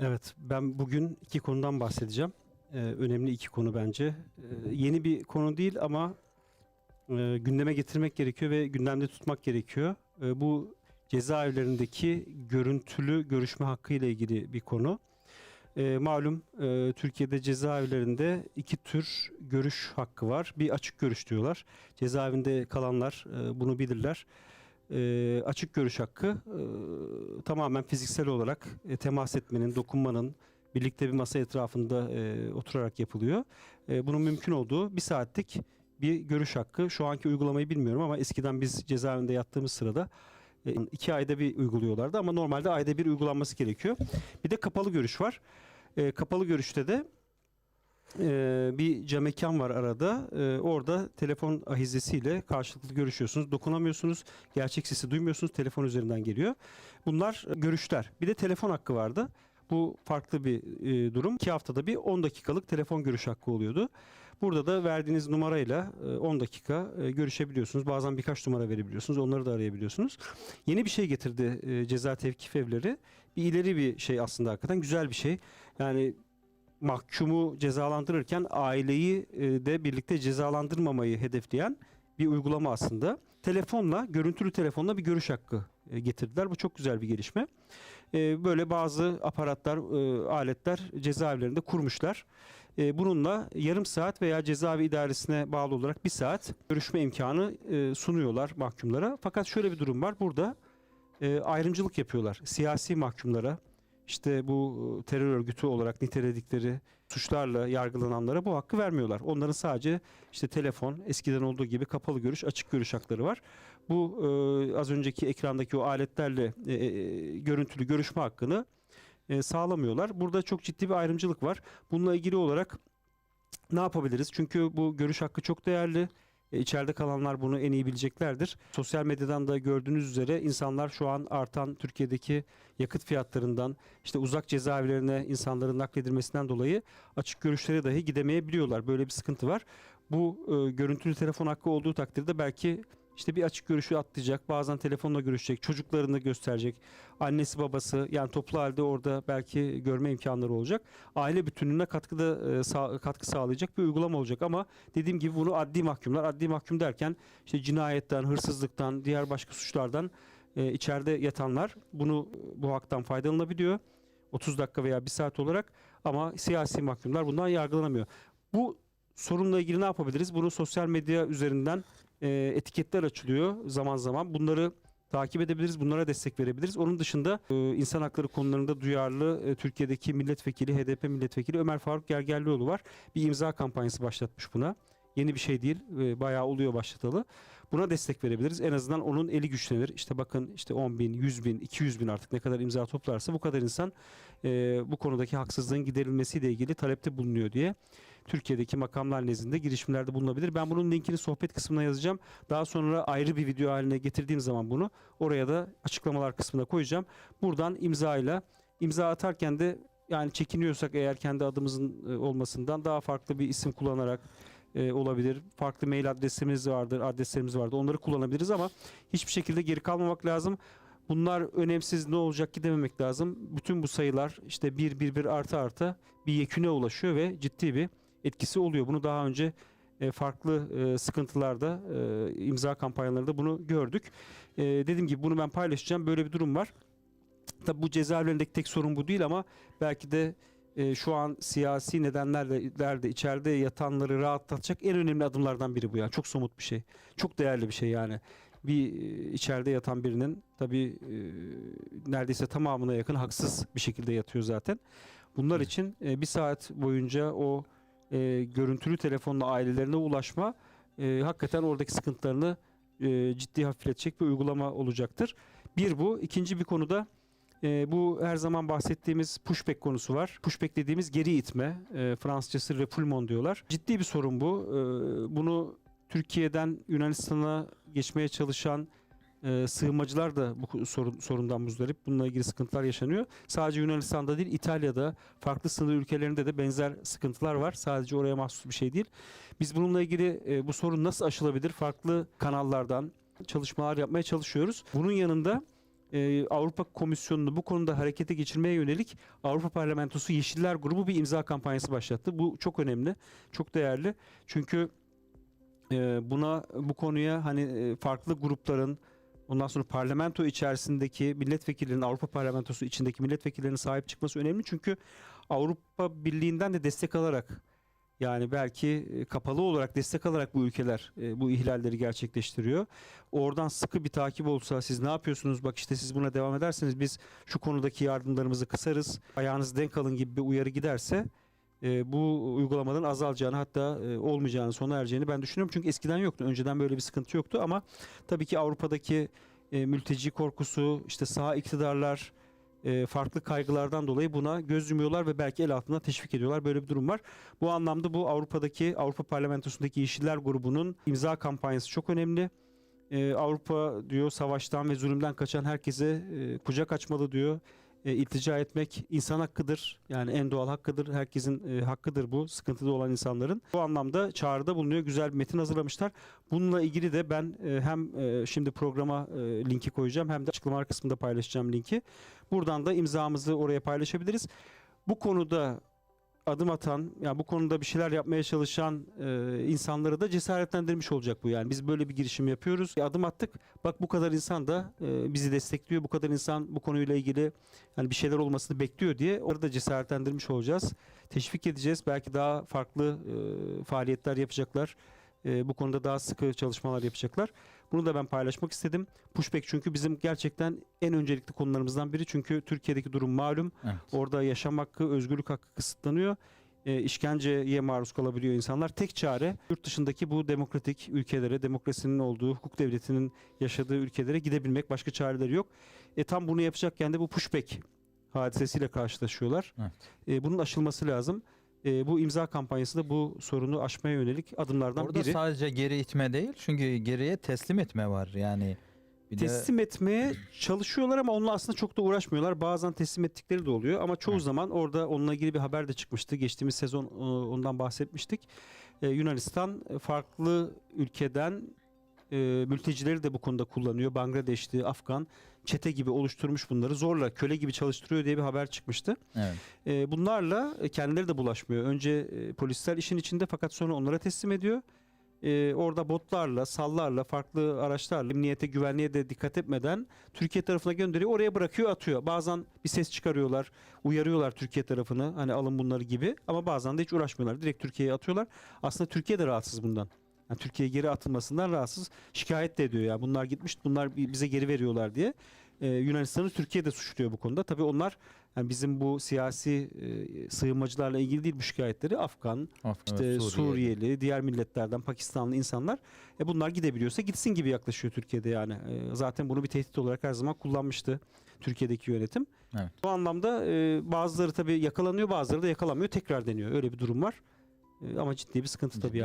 Evet, ben bugün iki konudan bahsedeceğim. Ee, önemli iki konu bence. Ee, yeni bir konu değil ama e, gündeme getirmek gerekiyor ve gündemde tutmak gerekiyor. Ee, bu cezaevlerindeki görüntülü görüşme hakkı ile ilgili bir konu. Ee, malum e, Türkiye'de cezaevlerinde iki tür görüş hakkı var. Bir açık görüş diyorlar. Cezaevinde kalanlar e, bunu bilirler. E, açık görüş hakkı e, tamamen fiziksel olarak e, temas etmenin, dokunmanın, birlikte bir masa etrafında e, oturarak yapılıyor. E, bunun mümkün olduğu bir saatlik bir görüş hakkı. Şu anki uygulamayı bilmiyorum ama eskiden biz cezaevinde yattığımız sırada e, iki ayda bir uyguluyorlardı ama normalde ayda bir uygulanması gerekiyor. Bir de kapalı görüş var. E, kapalı görüşte de e, bir cam mekan var arada. E, orada telefon ahizesiyle karşılıklı görüşüyorsunuz. Dokunamıyorsunuz. Gerçek sesi duymuyorsunuz. Telefon üzerinden geliyor. Bunlar görüşler. Bir de telefon hakkı vardı. Bu farklı bir e, durum. İki haftada bir 10 dakikalık telefon görüş hakkı oluyordu. Burada da verdiğiniz numarayla e, 10 dakika e, görüşebiliyorsunuz. Bazen birkaç numara verebiliyorsunuz. Onları da arayabiliyorsunuz. Yeni bir şey getirdi e, ceza tevkif evleri. Bir ileri bir şey aslında hakikaten güzel bir şey. Yani mahkumu cezalandırırken aileyi e, de birlikte cezalandırmamayı hedefleyen bir uygulama aslında. Telefonla, görüntülü telefonla bir görüş hakkı e, getirdiler. Bu çok güzel bir gelişme. E, Böyle bazı aparatlar, aletler cezaevlerinde kurmuşlar. Bununla yarım saat veya cezaevi idaresine bağlı olarak bir saat görüşme imkanı sunuyorlar mahkumlara. Fakat şöyle bir durum var. Burada ayrımcılık yapıyorlar. Siyasi mahkumlara, işte bu e, terör örgütü olarak niteledikleri suçlarla yargılananlara bu hakkı vermiyorlar. Onların sadece işte telefon, eskiden olduğu gibi kapalı görüş, açık görüş hakları var. Bu e, az önceki ekrandaki o aletlerle e, e, görüntülü görüşme hakkını e, sağlamıyorlar. Burada çok ciddi bir ayrımcılık var. Bununla ilgili olarak ne yapabiliriz? Çünkü bu görüş hakkı çok değerli. E, İçeride kalanlar bunu en iyi bileceklerdir. Sosyal medyadan da gördüğünüz üzere insanlar şu an artan Türkiye'deki yakıt fiyatlarından işte uzak cezaevlerine insanların nakledilmesinden dolayı açık görüşlere dahi gidemeyebiliyorlar. Böyle bir sıkıntı var. Bu e, görüntülü telefon hakkı olduğu takdirde belki işte bir açık görüşü atlayacak, bazen telefonla görüşecek, çocuklarını gösterecek, annesi babası yani toplu halde orada belki görme imkanları olacak. Aile bütünlüğüne katkıda e, sağ- katkı sağlayacak bir uygulama olacak ama dediğim gibi bunu adli mahkumlar, adli mahkum derken işte cinayetten, hırsızlıktan, diğer başka suçlardan e, içeride yatanlar bunu bu haktan faydalanabiliyor. 30 dakika veya 1 saat olarak ama siyasi mahkumlar bundan yargılanamıyor. Bu sorunla ilgili ne yapabiliriz? Bunu sosyal medya üzerinden e, etiketler açılıyor zaman zaman. Bunları takip edebiliriz, bunlara destek verebiliriz. Onun dışında e, insan hakları konularında duyarlı e, Türkiye'deki milletvekili, HDP milletvekili Ömer Faruk Gergerlioğlu var. Bir imza kampanyası başlatmış buna. Yeni bir şey değil, e, bayağı oluyor başlatalı. Buna destek verebiliriz. En azından onun eli güçlenir. İşte bakın işte 10 bin, 100 bin, 200 bin artık ne kadar imza toplarsa bu kadar insan e, bu konudaki haksızlığın giderilmesiyle ilgili talepte bulunuyor diye Türkiye'deki makamlar nezdinde girişimlerde bulunabilir. Ben bunun linkini sohbet kısmına yazacağım. Daha sonra ayrı bir video haline getirdiğim zaman bunu oraya da açıklamalar kısmına koyacağım. Buradan imzayla imza atarken de yani çekiniyorsak eğer kendi adımızın e, olmasından daha farklı bir isim kullanarak e, olabilir. Farklı mail adresimiz vardır, adreslerimiz vardır. Onları kullanabiliriz ama hiçbir şekilde geri kalmamak lazım. Bunlar önemsiz ne olacak ki dememek lazım. Bütün bu sayılar işte bir bir bir artı artı bir yeküne ulaşıyor ve ciddi bir etkisi oluyor. Bunu daha önce e, farklı e, sıkıntılarda e, imza kampanyalarında bunu gördük. Dediğim gibi bunu ben paylaşacağım. Böyle bir durum var. Tabi bu cezaevlerindeki tek sorun bu değil ama belki de şu an siyasi nedenlerle de içeride yatanları rahatlatacak en önemli adımlardan biri bu ya. Çok somut bir şey. Çok değerli bir şey yani. Bir içeride yatan birinin tabii e, neredeyse tamamına yakın haksız bir şekilde yatıyor zaten. Bunlar için bir saat boyunca o e, görüntülü telefonla ailelerine ulaşma e, hakikaten oradaki sıkıntılarını e, ciddi hafifletecek bir uygulama olacaktır. Bir bu. İkinci bir konuda e, bu her zaman bahsettiğimiz pushback konusu var. Pushback dediğimiz geri itme. E, Fransızcası refoulement diyorlar. Ciddi bir sorun bu. E, bunu Türkiye'den Yunanistan'a geçmeye çalışan e, sığınmacılar da bu sorun, sorundan muzdarip. Bununla ilgili sıkıntılar yaşanıyor. Sadece Yunanistan'da değil İtalya'da farklı sınır ülkelerinde de benzer sıkıntılar var. Sadece oraya mahsus bir şey değil. Biz bununla ilgili e, bu sorun nasıl aşılabilir? Farklı kanallardan çalışmalar yapmaya çalışıyoruz. Bunun yanında e, Avrupa Komisyonu'nu bu konuda harekete geçirmeye yönelik Avrupa Parlamentosu Yeşiller Grubu bir imza kampanyası başlattı. Bu çok önemli, çok değerli. Çünkü e, buna bu konuya hani e, farklı grupların ondan sonra parlamento içerisindeki milletvekillerinin Avrupa Parlamentosu içindeki milletvekillerinin sahip çıkması önemli. Çünkü Avrupa Birliği'nden de destek alarak yani belki e, kapalı olarak destek alarak bu ülkeler e, bu ihlalleri gerçekleştiriyor. Oradan sıkı bir takip olsa siz ne yapıyorsunuz? Bak işte siz buna devam ederseniz biz şu konudaki yardımlarımızı kısarız. Ayağınızı denk alın gibi bir uyarı giderse e, bu uygulamaların azalacağını hatta e, olmayacağını sona ereceğini ben düşünüyorum. Çünkü eskiden yoktu. Önceden böyle bir sıkıntı yoktu ama tabii ki Avrupa'daki e, mülteci korkusu, işte sağ iktidarlar, e, farklı kaygılardan dolayı buna göz yumuyorlar ve belki el altından teşvik ediyorlar. Böyle bir durum var. Bu anlamda bu Avrupa'daki Avrupa Parlamentosu'ndaki Yeşiller grubunun imza kampanyası çok önemli. E, Avrupa diyor savaştan ve zulümden kaçan herkese e, kucak açmalı diyor. E, iltica etmek insan hakkıdır. Yani en doğal hakkıdır. Herkesin e, hakkıdır bu. Sıkıntıda olan insanların. Bu anlamda çağrıda bulunuyor. Güzel bir metin hazırlamışlar. Bununla ilgili de ben e, hem e, şimdi programa e, linki koyacağım hem de açıklama kısmında paylaşacağım linki. Buradan da imzamızı oraya paylaşabiliriz. Bu konuda adım atan, yani bu konuda bir şeyler yapmaya çalışan e, insanları da cesaretlendirmiş olacak bu yani. Biz böyle bir girişim yapıyoruz. E, adım attık. Bak bu kadar insan da e, bizi destekliyor. Bu kadar insan bu konuyla ilgili yani bir şeyler olmasını bekliyor diye orada da cesaretlendirmiş olacağız. Teşvik edeceğiz. Belki daha farklı e, faaliyetler yapacaklar. E, bu konuda daha sıkı çalışmalar yapacaklar. Bunu da ben paylaşmak istedim. Pushback çünkü bizim gerçekten en öncelikli konularımızdan biri. Çünkü Türkiye'deki durum malum. Evet. Orada yaşam hakkı, özgürlük hakkı kısıtlanıyor. E, işkenceye maruz kalabiliyor insanlar. Tek çare yurt dışındaki bu demokratik ülkelere, demokrasinin olduğu, hukuk devletinin yaşadığı ülkelere gidebilmek. Başka çareleri yok. E, tam bunu yapacakken de bu pushback hadisesiyle karşılaşıyorlar. Evet. E, bunun aşılması lazım. E, bu imza kampanyası da bu sorunu aşmaya yönelik adımlardan Orada biri. sadece geri itme değil çünkü geriye teslim etme var yani. Bir de teslim etmeye çalışıyorlar ama onunla aslında çok da uğraşmıyorlar. Bazen teslim ettikleri de oluyor ama çoğu Evet. zaman orada onunla ilgili bir haber de çıkmıştı. Geçtiğimiz sezon e, ondan bahsetmiştik. Ee, Yunanistan farklı ülkeden e, mültecileri de bu konuda kullanıyor. Bangladeşli, Afgan, çete gibi oluşturmuş bunları. Zorla köle gibi çalıştırıyor diye bir haber çıkmıştı. evet. E, bunlarla e, kendileri de bulaşmıyor. Önce e, polisler işin içinde fakat sonra onlara teslim ediyor. E, orada botlarla, sallarla, farklı araçlarla emniyete, güvenliğe de dikkat etmeden Türkiye tarafına gönderiyor. Oraya bırakıyor, atıyor. Bazen bir ses çıkarıyorlar, uyarıyorlar Türkiye tarafını. Hani alın bunları gibi. Ama bazen de hiç uğraşmıyorlar. Direkt Türkiye'ye atıyorlar. Aslında Türkiye de rahatsız bundan. Yani Türkiye'ye geri atılmasından rahatsız. Şikayet de ediyor ya. Bunlar gitmiş, bunlar bi- bize geri veriyorlar diye. Ee, Yunanistan'ı Türkiye de suçluyor bu konuda. Tabii onlar yani bizim bu siyasi e, sığınmacılarla ilgili değil bu şikayetleri Afgan, Afgan, işte evet, Suriyeli, diğer milletlerden Pakistanlı insanlar. E bunlar gidebiliyorsa gitsin gibi yaklaşıyor Türkiye'de yani. E, zaten bunu bir tehdit olarak her zaman kullanmıştı Türkiye'deki yönetim. Evet. Bu anlamda e, bazıları tabii yakalanıyor, bazıları da yakalanmıyor. Tekrar deniyor. Öyle bir durum var. E, ama ciddi bir sıkıntı tabii yani.